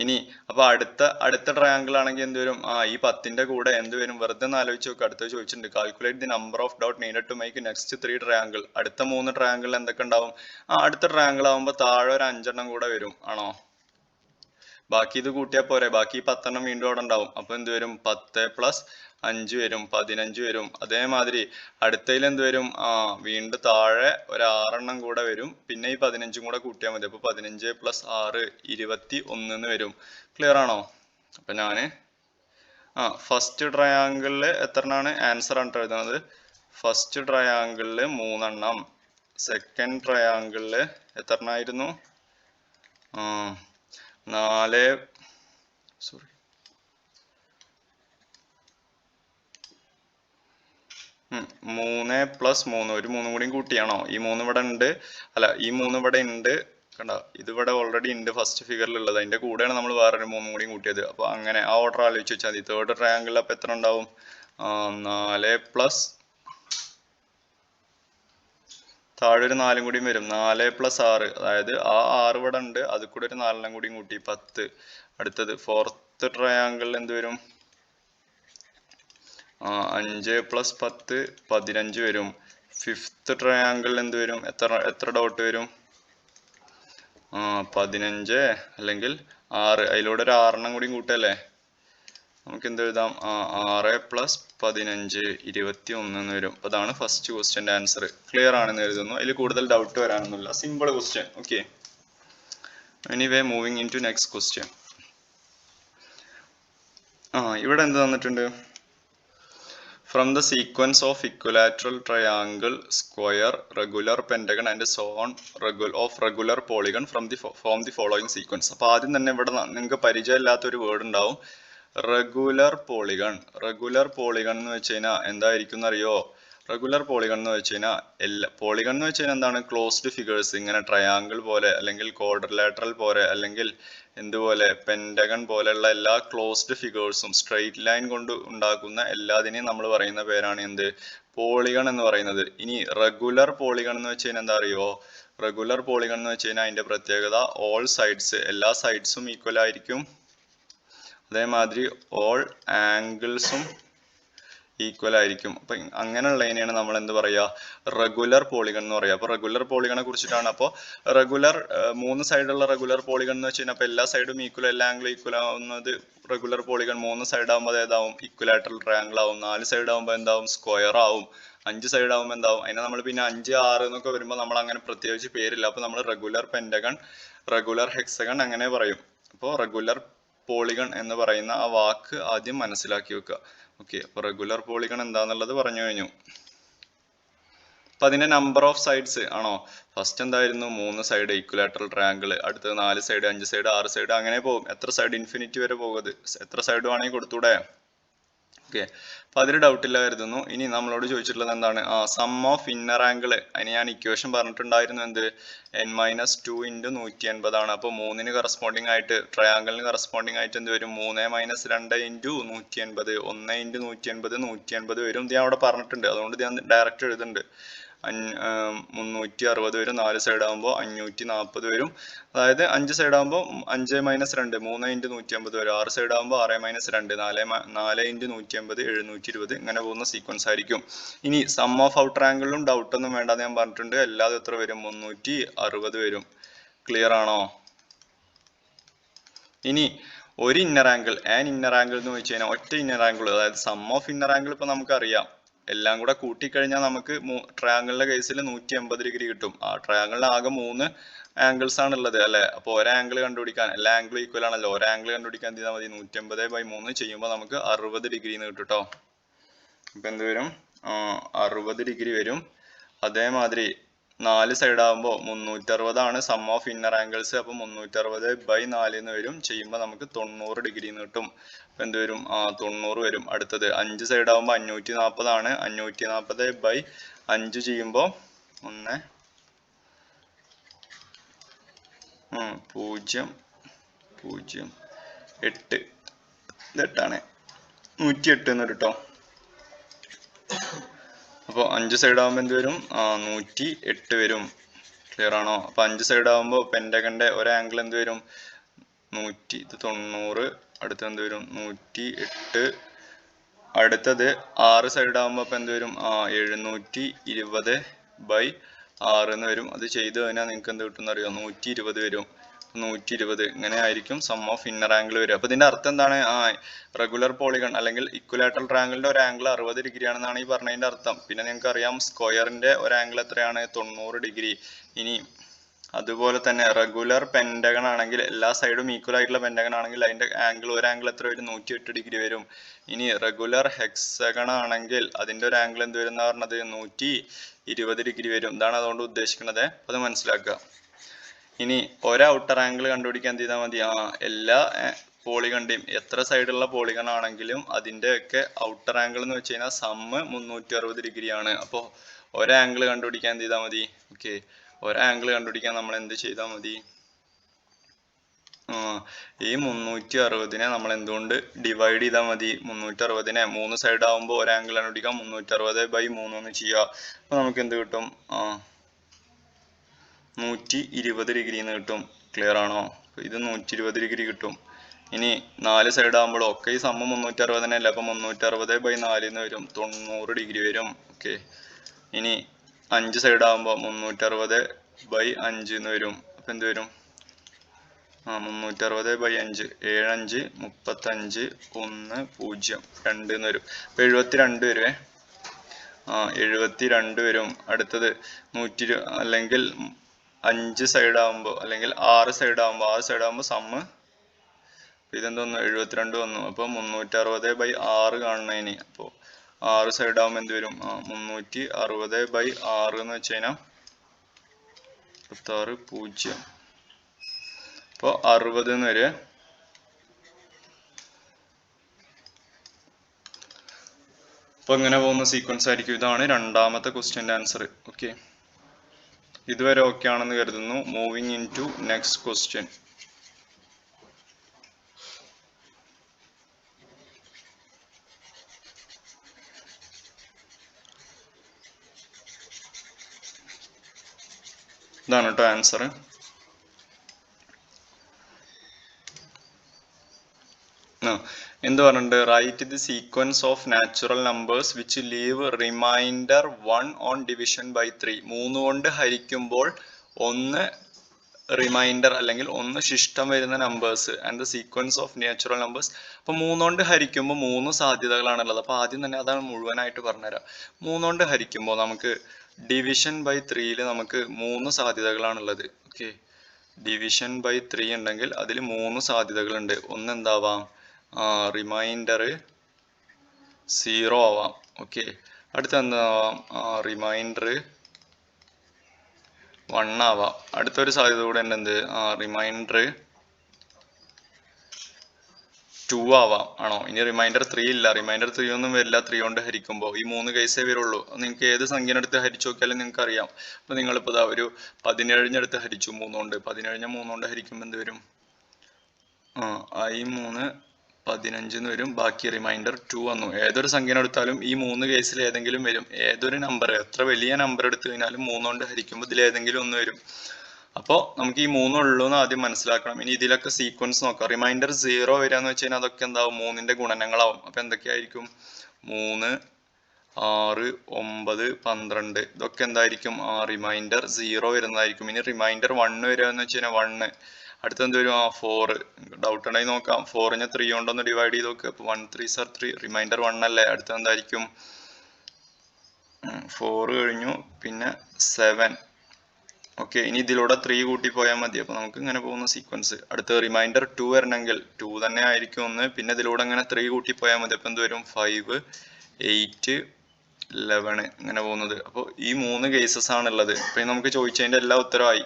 Speaker 1: ഇനി അപ്പൊ അടുത്ത അടുത്ത ട്രയാങ്കിൾ ആണെങ്കിൽ എന്ത് വരും? ആ ഈ പത്തിന്റെ കൂടെ എന്ത് വരും? വെറുതെ ഒന്ന് ആലോചിച്ച് നോക്കുക അടുത്ത ചോദിച്ചിട്ടുണ്ട്. Calculate the number of dot needed to make next three triangle അടുത്ത മൂന്ന് ട്രയാങ്കിൾ എന്തൊക്കെ ഉണ്ടാവും? ആ അടുത്ത ട്രയാങ്കിൾ ആവുമ്പോൾ താഴെ ഒരു അഞ്ചെണ്ണം കൂടെ വരും. ആണോ? ബാക്കി ഇത് കൂട്ടിയാൽ പോരെ. ബാക്കി പത്തെണ്ണം വീണ്ടും അവിടെ ഉണ്ടാവും. അപ്പൊ എന്ത് വരും? പത്ത് പ്ലസ് അഞ്ച് വരും പതിനഞ്ച് വരും. അതേമാതിരി അടുത്തതിൽ എന്ത് വരും? ആ വീണ്ടും താഴെ ഒരു ആറെണ്ണം കൂടെ വരും. പിന്നെ ഈ പതിനഞ്ചും കൂടെ കൂട്ടിയാൽ മതി. അപ്പൊ പതിനഞ്ച് പ്ലസ് ആറ് ഇരുപത്തി ഒന്ന് എന്ന് വരും. ക്ലിയർ ആണോ? അപ്പൊ ഞാൻ ആ ഫസ്റ്റ് ട്രയാങ്കിളിൽ എത്രണ്ണാണ്? ആൻസർ ആണ് എഴുതുന്നത്. ഫസ്റ്റ് ട്രയാങ്കിളിൽ മൂന്നെണ്ണം. സെക്കൻഡ് എത്രണ്ണായിരുന്നു? ആ നാല് സോറി മൂന്ന് പ്ലസ് മൂന്ന്. ഒരു മൂന്നും കൂടിയും കൂട്ടിയാണോ? ഈ മൂന്ന് ഇവിടെ ഉണ്ട്. അല്ല ഈ മൂന്ന് ഇവിടെ ഉണ്ട്. കണ്ട? ഇതിവിടെ ഓൾറെഡി ഉണ്ട് ഫസ്റ്റ് ഫിഗറിൽ ഉള്ളത്. അതിന്റെ കൂടെയാണ് നമ്മൾ വേറൊരു മൂന്നും കൂടിയും കൂട്ടിയത്. അപ്പോൾ അങ്ങനെ ആ ഓർഡർ ആലോചിച്ച് വെച്ചാൽ മതി. തേർഡ് ട്രയാങ്കിളിൽ അപ്പൊ എത്ര ഉണ്ടാവും? നാല് പ്ലസ് താഴെ ഒരു നാലും കൂടിയും വരും. നാല് പ്ലസ് ആറ്. അതായത് ആ ആറ് ഇവിടെ ഉണ്ട്. അത് കൂടെ ഒരു നാലെണ്ണം കൂടിയും കൂട്ടി. പത്ത്. അടുത്തത് ഫോർത്ത് ട്രയാങ്കിളിൽ എന്ത് വരും? അഞ്ച് പ്ലസ് പത്ത് പതിനഞ്ച് വരും. ഫിഫ്ത്ത് ട്രയാങ്കിളിൽ എന്ത് വരും? എത്ര എത്ര ഡോട്ട് വരും? പതിനഞ്ച് അല്ലെങ്കിൽ ആറ്. അതിലൂടെ ഒരു ആറെണ്ണം കൂടി കൂട്ടല്ലേ? നമുക്ക് എന്ത് എഴുതാം? ആറ് പ്ലസ് പതിനഞ്ച് ഇരുപത്തി ഒന്ന് എന്ന് വരും. അപ്പൊ അതാണ് ഫസ്റ്റ് ക്വസ്റ്റ്യന്റെ ആൻസർ ക്ലിയർ ആണെന്ന് എഴുതുന്നു അതിൽ കൂടുതൽ doubt വരാനൊന്നുമില്ല. Simple question okay anyway moving in to next question ആ ഇവിടെ എന്ത് തന്നിട്ടുണ്ട്? Sequence of equilateral triangle, square, regular pentagon and so on regu- of regular polygon from the fo- form the following sequence. അപ്പോൾ ആദ്യം തന്നെ ഇവിടെ നിങ്ങൾക്ക് പരിചയമില്ലാത്ത ഒരു വേർഡ് ഉണ്ടാവും റെഗുലർ പോളിഗൺ റെഗുലർ പോളിഗൺ എന്ന് വെച്ച് കഴിഞ്ഞാൽ എന്തായിരിക്കും എന്നറിയോ റെഗുലർ പോളിഗൺ എന്ന് വെച്ച് കഴിഞ്ഞാൽ എല്ലാ പോളിഗൺ എന്ന് വെച്ച് കഴിഞ്ഞാൽ എന്താണ്? ക്ലോസ്ഡ് ഫിഗേഴ്സ് ഇങ്ങനെ ട്രയാങ്കിൾ പോലെ അല്ലെങ്കിൽ ക്വാഡ്രിലാറ്ററൽ പോലെ അല്ലെങ്കിൽ എന്തുപോലെ പെൻഡഗൺ പോലെയുള്ള എല്ലാ ക്ലോസ്ഡ് ഫിഗേഴ്സും സ്ട്രെയിറ്റ് ലൈൻ കൊണ്ട് ഉണ്ടാക്കുന്ന എല്ലാതിനെയും നമ്മൾ പറയുന്ന പേരാണ് എന്ത്? പോളിഗൺ എന്ന് പറയുന്നത്. ഇനി റെഗുലർ പോളിഗൺ എന്ന് വെച്ച് കഴിഞ്ഞാൽ എന്താ അറിയോ റെഗുലർ പോളിഗൺ എന്ന് വെച്ച് കഴിഞ്ഞാൽ അതിന്റെ പ്രത്യേകത ഓൾ സൈഡ്സ് എല്ലാ സൈഡ്സും ഈക്വൽ ആയിരിക്കും. അതേമാതിരി ഓൾ ആംഗിൾസും ഈക്വൽ ആയിരിക്കും. അപ്പൊ അങ്ങനെ അങ്ങനെയുള്ളതിനെയാണ് നമ്മൾ എന്ത് പറയാ? റെഗുലർ പോളിഗൺ എന്ന് പറയാ. അപ്പൊ റെഗുലർ പോളിഗണെ കുറിച്ചിട്ടാണ് അപ്പോൾ റെഗുലർ മൂന്ന് സൈഡുള്ള റെഗുലർ പോളിഗൺ എന്ന് വെച്ച് കഴിഞ്ഞാൽ അപ്പൊ എല്ലാ സൈഡും ഈക്വൽ എല്ലാ ആംഗിളും ഈക്വൽ ആവുന്നത് റെഗുലർ പോളിഗൺ മൂന്ന് സൈഡ് ആകുമ്പോൾ ഏതാവും? ഇക്വലാറ്ററൽ ട്രയാങ്കിൾ ആവും. നാല് സൈഡ് ആകുമ്പോൾ എന്താവും? സ്ക്വയർ ആവും. അഞ്ച് സൈഡ് ആകുമ്പോൾ എന്താവും? അതിനെ നമ്മൾ പിന്നെ അഞ്ച് ആറ് എന്നൊക്കെ വരുമ്പോൾ നമ്മൾ അങ്ങനെ പ്രത്യേകിച്ച് പേരില്ല. അപ്പോൾ നമ്മൾ റെഗുലർ പെന്റഗൺ റെഗുലർ ഹെക്സഗൺ അങ്ങനെ പറയും. അപ്പോൾ റെഗുലർ പോളിഗൺ എന്ന് പറയുന്ന ആ വാക്ക് ആദ്യം മനസ്സിലാക്കി വെക്കുക. ഓക്കെ അപ്പോൾ റെഗുലർ പോളിഗൺ എന്താന്നുള്ളത് പറഞ്ഞു കഴിഞ്ഞു. അപ്പൊ അതിന്റെ നമ്പർ ഓഫ് സൈഡ്സ് ആണോ? ഫസ്റ്റ് എന്തായിരുന്നു? മൂന്ന് സൈഡ് ഇക്വലാറ്ററൽ ട്രയാങ്കിൾ അടുത്തത് നാല് സൈഡ് അഞ്ച് സൈഡ് ആറ് സൈഡ് അങ്ങനെ പോകും. എത്ര സൈഡ് ഇൻഫിനിറ്റി വരെ പോകുന്നത് എത്ര സൈഡ് വേണമെങ്കിൽ കൊടുത്തൂടെ? ഓക്കെ. അപ്പൊ അതിൽ ഡൗട്ട് ഇല്ലായിരുന്നു ഇനി നമ്മളോട് ചോദിച്ചിട്ടുള്ളത് എന്താണ്? ആ സം ഓഫ് ഇന്നർ ആംഗിൾ അതിന് ഞാൻ ഇക്വേഷൻ പറഞ്ഞിട്ടുണ്ടായിരുന്നു എന്ത്? എൻ മൈനസ് ടു ഇന്റു നൂറ്റി എൺപതാണ് അപ്പോൾ മൂന്നിന് കറസ്പോണ്ടിങ് ആയിട്ട് ട്രയാങ്കിളിന് കറസ്പോണ്ടിങ് ആയിട്ട് എന്ത് വരും? മൂന്ന് മൈനസ് രണ്ട് ഇന്റു നൂറ്റി എൺപത് ഒന്ന് ഇന്റു നൂറ്റി എൺപത് നൂറ്റി എൺപത് വരും. ഇത് ഞാൻ അവിടെ പറഞ്ഞിട്ടുണ്ട്. അതുകൊണ്ട് ഞാൻ ഡയറക്റ്റ് എഴുതുന്നുണ്ട്. മുന്നൂറ്റി അറുപത് വരും. നാല് സൈഡ് ആകുമ്പോൾ അഞ്ഞൂറ്റി നാൽപ്പത് വരും. അതായത് അഞ്ച് സൈഡ് ആകുമ്പോൾ അഞ്ച് മൈനസ് രണ്ട് മൂന്ന് ഇന്റു നൂറ്റി അമ്പത് വരും. ആറ് സൈഡ് ആകുമ്പോൾ ആറ് മൈനസ് രണ്ട് നാല് നാല് ഇന്റു നൂറ്റി അമ്പത് എഴുന്നൂറ്റി ഇരുപത് ഇങ്ങനെ പോകുന്ന സീക്വൻസ് ആയിരിക്കും. ഇനി സം ഓഫ് ഔട്ടർ ആംഗിളിലും ഡൗട്ട് ഒന്നും വേണ്ടെന്ന് ഞാൻ പറഞ്ഞിട്ടുണ്ട്. എല്ലാതും എത്ര വരും? മുന്നൂറ്റി അറുപത് വരും. ക്ലിയർ ആണോ? ഇനി ഒരു inner angle an inner angle എന്ന് വെച്ച് കഴിഞ്ഞാൽ ഒറ്റ ഇന്നർ ആംഗിൾ അതായത് സം ഓഫ് ഇന്നർ ആംഗിൾ ഇപ്പൊ നമുക്കറിയാം. എല്ലാം കൂടെ കൂട്ടിക്കഴിഞ്ഞാൽ നമുക്ക് ട്രയാങ്കിളിന്റെ കേസിൽ നൂറ്റി എൺപത് ഡിഗ്രി കിട്ടും. ആ ട്രയാങ്കിളിന് ആകെ മൂന്ന് ആംഗിൾസ് ആണ് ഉള്ളത് അല്ലെ? അപ്പോൾ ഒരു ആംഗിൾ കണ്ടുപിടിക്കാൻ എല്ലാ ആംഗിളും ഈക്വൽ ആണല്ലോ. ഒരു ആംഗിൾ കണ്ടുപിടിക്കാൻ ചെയ്താൽ മതി? നൂറ്റി എൺപത് ബൈ മൂന്ന് ചെയ്യുമ്പോൾ നമുക്ക് അറുപത് ഡിഗ്രി കിട്ടും കേട്ടോ ഇപ്പൊ എന്ത് വരും? അറുപത് ഡിഗ്രി വരും. അതേമാതിരി നാല് സൈഡ് ആകുമ്പോൾ മുന്നൂറ്ററുപതാണ്. സം ഓഫ് ഇന്നർ ആംഗിൾസ് അപ്പോൾ മുന്നൂറ്ററുപത് ബൈ നാല് എന്ന് വരും. ചെയ്യുമ്പോൾ നമുക്ക് തൊണ്ണൂറ് ഡിഗ്രി എന്ന് കിട്ടും. അപ്പോൾ എന്ത് വരും? ആ തൊണ്ണൂറ് വരും. അടുത്തത് അഞ്ച് സൈഡ് ആകുമ്പോൾ അഞ്ഞൂറ്റി നാൽപ്പതാണ് അഞ്ഞൂറ്റി നാൽപ്പത് ബൈ അഞ്ച് ചെയ്യുമ്പോൾ ഒന്ന് പൂജ്യം പൂജ്യം എട്ട്. ഇത് എട്ടാണ്. നൂറ്റി എട്ട് എന്ന് കേട്ടോ അഞ്ച് സൈഡ് ആകുമ്പോൾ എന്ത് വരും? നൂറ്റി എട്ട് വരും. ക്ലിയർ ആണോ? അപ്പോൾ അഞ്ച് സൈഡ് ആകുമ്പോൾ പെൻഡകന്റെ ഒരു ആംഗിൾ എന്ത് വരും? നൂറ്റി ഇത് തൊണ്ണൂറ് അടുത്ത് എന്ത് വരും? നൂറ്റി എട്ട്. അടുത്തത് ആറ് സൈഡ് ആകുമ്പോൾ അപ്പോൾ എന്ത് വരും? ആ എഴുന്നൂറ്റി ഇരുപത് ബൈ ആറ് എന്ന് വരും. അത് ചെയ്ത് കഴിഞ്ഞാൽ നിങ്ങൾക്ക് എന്ത് കിട്ടും അറിയോ? നൂറ്റി ഇരുപത് വരും. നൂറ്റി ഇരുപത് ഇങ്ങനെ ആയിരിക്കും സം ഓഫ് ഇന്നർ ആംഗിൾ വരിക. അപ്പൊ ഇതിന്റെ അർത്ഥം എന്താണ്? ആ റെഗുലർ പോളിഗൺ അല്ലെങ്കിൽ ഇക്വലാറ്ററൽ ട്രാങ്കിളിന്റെ ഒരു ആംഗിൾ അറുപത് ഡിഗ്രി ആണെന്നാണ് ഈ പറഞ്ഞതിന്റെ അർത്ഥം. പിന്നെ നിങ്ങൾക്ക് അറിയാം സ്ക്വയറിന്റെ ഒരു ആംഗിൾ എത്രയാണ്? തൊണ്ണൂറ് ഡിഗ്രി ഇനി അതുപോലെ തന്നെ റെഗുലർ പെൻഡഗൺ ആണെങ്കിൽ എല്ലാ സൈഡും ഈക്വൽ ആയിട്ടുള്ള പെൻഡഗൺ ആണെങ്കിൽ അതിന്റെ ആംഗിൾ ഒരു ആംഗിൾ എത്ര വരും? നൂറ്റി എട്ട് ഡിഗ്രി വരും. ഇനി റെഗുലർ ഹെക്സഗൺ ആണെങ്കിൽ അതിന്റെ ഒരു ആംഗിൾ എന്ത് വരും എന്ന് പറഞ്ഞത്? നൂറ്റി ഇരുപത് ഡിഗ്രി വരും. ഇതാണ് അതുകൊണ്ട് ഉദ്ദേശിക്കുന്നത്. അത് മനസ്സിലാക്കുക. ഇനി ഒരു ഔട്ടർ ആംഗിൾ കണ്ടുപിടിക്കാൻ എന്ത് ചെയ്താൽ മതി. ആ എല്ലാ പോളിഗണിന്റെയും എത്ര സൈഡുള്ള പോളിഗൺ ആണെങ്കിലും അതിന്റെ ഒക്കെ ഔട്ടർ ആംഗിൾ എന്ന് വെച്ച് കഴിഞ്ഞാൽ സമ്മ് മുന്നൂറ്റി അറുപത് ഡിഗ്രി ആണ് അപ്പോൾ ഒരു ആംഗിൾ കണ്ടുപിടിക്കാൻ എന്ത് ചെയ്താൽ മതി. ഓക്കെ ഒരു ആംഗിൾ കണ്ടുപിടിക്കാൻ നമ്മൾ എന്ത് ചെയ്താൽ മതി? ഈ മുന്നൂറ്റി അറുപതിനെ നമ്മൾ എന്തുകൊണ്ട് ഡിവൈഡ് ചെയ്താൽ മതി? മുന്നൂറ്റി അറുപതിനെ മൂന്ന് സൈഡ് ആകുമ്പോൾ ഒരു ആംഗിൾ കണ്ടുപിടിക്കാം. മുന്നൂറ്റി അറുപത് ബൈ മൂന്ന് ചെയ്യുക അപ്പോൾ നമുക്ക് എന്ത് കിട്ടും? ആ നൂറ്റി ഇരുപത് ഡിഗ്രി എന്ന് കിട്ടും. ക്ലിയർ ആണോ? ഇത് നൂറ്റി ഇരുപത് ഡിഗ്രി കിട്ടും. ഇനി നാല് സൈഡ് ആകുമ്പോൾ ഒക്കെ ഈ സമ്മ മുന്നൂറ്റി അറുപത് തന്നെ അല്ല? അപ്പൊ മുന്നൂറ്റി അറുപത് ബൈ നാലിന്ന് വരും. തൊണ്ണൂറ് ഡിഗ്രി വരും. ഓക്കെ ഇനി അഞ്ച് സൈഡ് ആകുമ്പോൾ മുന്നൂറ്റി അറുപത് ബൈ അഞ്ച് എന്ന് വരും. അപ്പൊ എന്ത് വരും? ആ മുന്നൂറ്റി അറുപത് ബൈ അഞ്ച്. ഏഴഞ്ച് മുപ്പത്തഞ്ച് ഒന്ന് പൂജ്യം. രണ്ട് എന്ന് വരും. അപ്പൊ എഴുപത്തി രണ്ട് വരുവേ. ആ എഴുപത്തി രണ്ട് വരും. അടുത്തത് നൂറ്റി അല്ലെങ്കിൽ അഞ്ച് സൈഡ് ആകുമ്പോൾ അല്ലെങ്കിൽ ആറ് സൈഡ് ആകുമ്പോൾ ആറ് സൈഡ് ആകുമ്പോൾ സമ്മ് ഇതെന്തോന്നു? എഴുപത്തിരണ്ട് വന്നു. അപ്പോൾ മുന്നൂറ്റി അറുപത് ബൈ ആറ് കാണുന്നതിന്. അപ്പോൾ ആറ് സൈഡ് ആകുമ്പോൾ എന്ത് വരും? മുന്നൂറ്റി അറുപത് ബൈ ആറ് എന്ന് വെച്ച് കഴിഞ്ഞാൽ മുപ്പത്താറ് പൂജ്യം. അപ്പോൾ അറുപത് എന്ന് വരെ. അപ്പോൾ ഇങ്ങനെ പോകുന്ന സീക്വൻസ് ആയിരിക്കും. ഇതാണ് രണ്ടാമത്തെ ക്വസ്റ്റ്യന്റെ ആൻസർ ഓക്കെ ഇതുവരെ ഓക്കെ ആണെന്ന് കരുതുന്നു. Moving in to next question ഇതാണ് കേട്ടോ ആൻസർ എന്ത് പറഞ്ഞിട്ടുണ്ട്? Right the sequence of natural numbers which leave remainder one on division by three മൂന്ന് കൊണ്ട് ഹരിക്കുമ്പോൾ ഒന്ന് റിമൈൻഡർ അല്ലെങ്കിൽ ഒന്ന് ശിഷ്ടം വരുന്ന numbers and the sequence of natural numbers അപ്പോൾ മൂന്നുകൊണ്ട് ഹരിക്കുമ്പോൾ മൂന്ന് സാധ്യതകളാണുള്ളത്. അപ്പോൾ ആദ്യം തന്നെ അതാണ് മുഴുവനായിട്ട് പറഞ്ഞുതരാം. മൂന്നുകൊണ്ട് ഹരിക്കുമ്പോൾ നമുക്ക് ഡിവിഷൻ ബൈ ത്രീയിൽ നമുക്ക് മൂന്ന് സാധ്യതകളാണുള്ളത്. ഓക്കെ ഡിവിഷൻ ബൈ ത്രീ ഉണ്ടെങ്കിൽ അതിൽ മൂന്ന് സാധ്യതകളുണ്ട്. ഒന്ന് എന്താവാം? റിമൈൻഡർ സീറോ ആവാം. ഓക്കെ അടുത്ത എന്താവാം റിമൈൻഡർ വൺ ആവാം. അടുത്തൊരു സാധ്യത കൂടെ ഉണ്ട് എന്ത്? റിമൈൻഡർ ടു ആവാം. ആണോ? ഇനി റിമൈൻഡർ ത്രീ ഇല്ല. റിമൈൻഡർ ത്രീ ഒന്നും വരില്ല. ത്രീ കൊണ്ട് ഹരിക്കുമ്പോൾ ഈ മൂന്ന് കേസേ വരുള്ളൂ. നിങ്ങൾക്ക് ഏത് സംഖ്യനെ എടുത്ത് ഹരിച്ചു നോക്കിയാലും നിങ്ങൾക്ക് അറിയാം അപ്പൊ നിങ്ങളിപ്പോൾ ഇതാ ഒരു പതിനേഴിനെടുത്ത് ഹരിച്ചു. മൂന്നുകൊണ്ട് പതിനേഴിനെ മൂന്നുകൊണ്ട് ഹരിക്കുമ്പോൾ എന്ത് വരും? ആ ഈ മൂന്ന് പതിനഞ്ചിന്ന് വരും. ബാക്കി റിമൈൻഡർ ടു വന്നു. ഏതൊരു സംഖ്യ എടുത്താലും ഈ മൂന്ന് കേസിൽ ഏതെങ്കിലും വരും. ഏതൊരു നമ്പർ എത്ര വലിയ നമ്പർ എടുത്തു കഴിഞ്ഞാലും മൂന്നുകൊണ്ട് ഹരിക്കുമ്പോൾ ഇതിൽ ഏതെങ്കിലും ഒന്ന് വരും. അപ്പോൾ നമുക്ക് ഈ മൂന്നുള്ളൂ എന്ന് ആദ്യം മനസ്സിലാക്കണം. ഇനി ഇതിലൊക്കെ സീക്വൻസ് നോക്കാം. റിമൈൻഡർ സീറോ വരിക എന്ന് വെച്ച് കഴിഞ്ഞാൽ അതൊക്കെ എന്താവും? മൂന്നിന്റെ ഗുണനങ്ങളാവും. അപ്പോൾ എന്തൊക്കെയായിരിക്കും? മൂന്ന് ആറ് ഒമ്പത് പന്ത്രണ്ട്. ഇതൊക്കെ എന്തായിരിക്കും? റിമൈൻഡർ സീറോ വരുന്നതായിരിക്കും. ഇനി റിമൈൻഡർ വണ്ണ് വരിക എന്ന് വെച്ച് കഴിഞ്ഞാൽ വണ്ണ് അടുത്ത എന്ത് വരും ആ ഫോർ ഡൗട്ട് ഉണ്ടെങ്കിൽ നോക്കാം. ഫോറിനെ ത്രീ കൊണ്ടൊന്ന് ഡിവൈഡ് ചെയ്ത് നോക്കുക അപ്പോൾ one three sir three remainder one അല്ലേ? അടുത്ത എന്തായിരിക്കും ഫോറ് കഴിഞ്ഞു. പിന്നെ സെവൻ ഓക്കെ ഇനി ഇതിലൂടെ ത്രീ കൂട്ടി പോയാൽ മതി. അപ്പോൾ നമുക്ക് ഇങ്ങനെ പോകുന്ന സീക്വൻസ് അടുത്ത റിമൈൻഡർ ടു വരണമെങ്കിൽ ടു തന്നെ ആയിരിക്കും ഒന്ന്. പിന്നെ ഇതിലൂടെ ഇങ്ങനെ ത്രീ കൂട്ടി പോയാൽ മതി. അപ്പോൾ എന്ത് വരും? ഫൈവ് എയ്റ്റ് ലെവൻ ഇങ്ങനെ പോകുന്നത്. അപ്പോൾ ഈ മൂന്ന് കേസസ് ആണുള്ളത്. അപ്പോൾ നമുക്ക് ചോദിച്ചതിന്റെ എല്ലാ ഉത്തരവായി.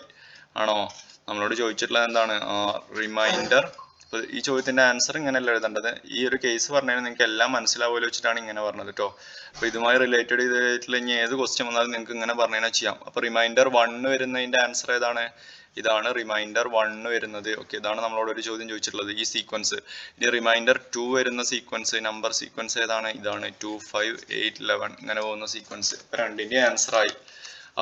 Speaker 1: ആണോ? നമ്മളോട് ചോദിച്ചിട്ടുള്ളത് എന്താണ് റിമൈൻഡർ ഈ ചോദ്യത്തിന്റെ ആൻസർ ഇങ്ങനെയല്ല എഴുതേണ്ടത്? ഈ ഒരു കേസ് പറഞ്ഞാൽ നിങ്ങൾക്ക് എല്ലാം മനസ്സിലാവുമല്ലോ വെച്ചിട്ടാണ് ഇങ്ങനെ പറഞ്ഞത് കേട്ടോ അപ്പോൾ ഇതുമായി റിലേറ്റഡ് ചെയ്തിട്ടുള്ള ഇനി ഏത് ക്വസ്റ്റ്യൻ വന്നാലും നിങ്ങൾക്ക് ഇങ്ങനെ പറഞ്ഞാൽ ചെയ്യാം. അപ്പോൾ റിമൈൻഡർ വണ്ണ് വരുന്നതിന്റെ ആൻസർ ഏതാണ്? ഇതാണ് റിമൈൻഡർ വണ്ണ് വരുന്നത്. ഓക്കെ ഇതാണ് നമ്മളോട് ഒരു ചോദ്യം ചോദിച്ചിട്ടുള്ളത് ഈ സീക്വൻസ് ഇനി റിമൈൻഡർ ടു വരുന്ന സീക്വൻസ് നമ്പർ സീക്വൻസ് ഏതാണ്? ഇതാണ് ടു ഫൈവ് എയ്റ്റ് ലെവൻ ഇങ്ങനെ പോകുന്ന സീക്വൻസ് രണ്ടിന്റെ ആൻസർ ആയി.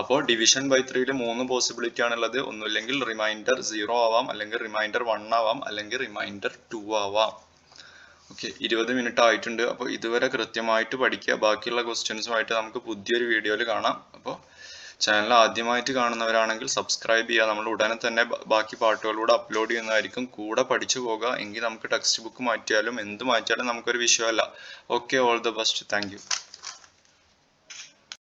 Speaker 1: അപ്പോൾ ഡിവിഷൻ ബൈ ത്രീയിൽ മൂന്ന് പോസിബിലിറ്റി ആണുള്ളത്. ഒന്നുമില്ലെങ്കിൽ റിമൈൻഡർ സീറോ ആവാം അല്ലെങ്കിൽ റിമൈൻഡർ വൺ ആവാം അല്ലെങ്കിൽ റിമൈൻഡർ ടു ആവാം. ഓക്കെ ഇരുപത് മിനിറ്റ് ആയിട്ടുണ്ട്. അപ്പോൾ ഇതുവരെ കൃത്യമായിട്ട് പഠിക്കുക. ബാക്കിയുള്ള ക്വസ്റ്റ്യൻസുമായിട്ട് നമുക്ക് പുതിയൊരു വീഡിയോയിൽ കാണാം. അപ്പോൾ ചാനൽ ആദ്യമായിട്ട് കാണുന്നവരാണെങ്കിൽ സബ്സ്ക്രൈബ് ചെയ്യുക. നമ്മൾ ഉടനെ തന്നെ ബാക്കി പാട്ടുകളിലൂടെ അപ്ലോഡ് ചെയ്യുന്നതായിരിക്കും. കൂടെ പഠിച്ചു പോകുക എങ്കിൽ നമുക്ക് ടെക്സ്റ്റ് ബുക്ക് മാറ്റിയാലും എന്ത് മാറ്റിയാലും നമുക്കൊരു വിഷയമല്ല. Okay all the best thank